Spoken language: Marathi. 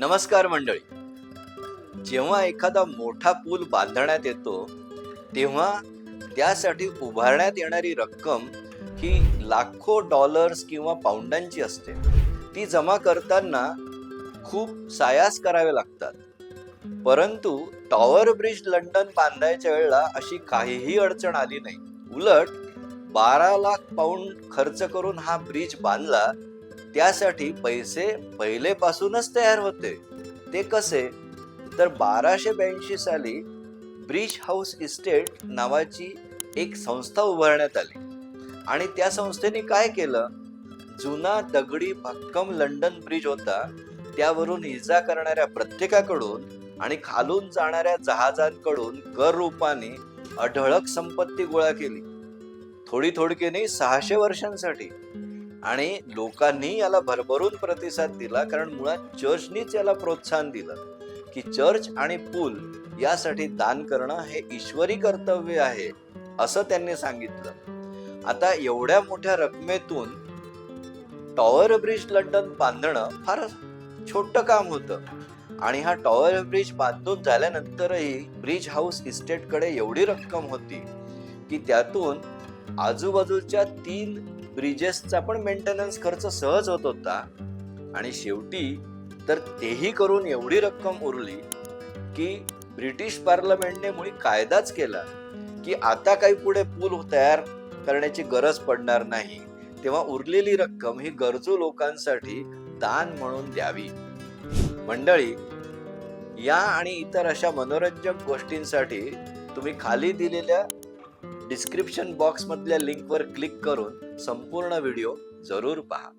नमस्कार मंडळी. जेव्हा एखादा मोठा पूल बांधण्यात येतो तेव्हा त्यासाठी उभारण्यात येणारी रक्कम ही लाखो डॉलर्स किंवा पाऊंडांची असते. ती जमा करताना खूप सायास करावे लागतात. परंतु टॉवर ब्रिज लंडन बांधायच्या वेळेला अशी काहीही अडचण आली नाही. उलट बारा लाख पाऊंड खर्च करून हा ब्रिज बांधला त्यासाठी पैसे पहिलेपासूनच तयार होते. ते कसे? तर बाराशे ब्याऐंशी साली ब्रिज हाऊस इस्टेट नावाची एक संस्था उभारण्यात आली. आणि त्या संस्थेने काय केलं? जुना दगडी भक्कम लंडन ब्रिज होता त्यावरून इजा करणाऱ्या प्रत्येकाकडून आणि खालून जाणाऱ्या जहाजांकडून कर रूपाने अढळक संपत्ती गोळा केली. थोडी थोडकीने सहाशे वर्षांसाठी आणि लोकांनी याला भरभरून प्रतिसाद दिला कारण मुळात चर्चनीच याला प्रोत्साहन दिलं की चर्च आणि पूल यासाठी दान करणं हे ईश्वरी कर्तव्य आहे असं त्यांनी सांगितलं. आता एवढ्या मोठ्या रकमेतून टॉवर ब्रिज लंडन बांधणं फार छोटं काम होतं. आणि हा टॉवर ब्रिज बांधून झाल्यानंतरही ब्रिज हाऊस इस्टेटकडे एवढी रक्कम होती की त्यातून आजूबाजूच्या तीन ब्रिजेसचा पण मेंटेनन्स खर्च सहज होत होता. आणि शेवटी तर तेही करून एवढी रक्कम उरली की ब्रिटिश पार्लमेंटने मुळी कायदाच केला की आता काही पुढे पूल तयार करण्याची गरज पडणार नाही. तेव्हा उरलेली रक्कम ही गरजू लोकांसाठी दान म्हणून द्यावी. मंडळी या आणि इतर अशा मनोरंजक गोष्टींसाठी तुम्ही खाली दिलेल्या डिस्क्रिप्शन बॉक्समधल्या लिंकवर क्लिक करून संपूर्ण व्हिडिओ जरूर पहा.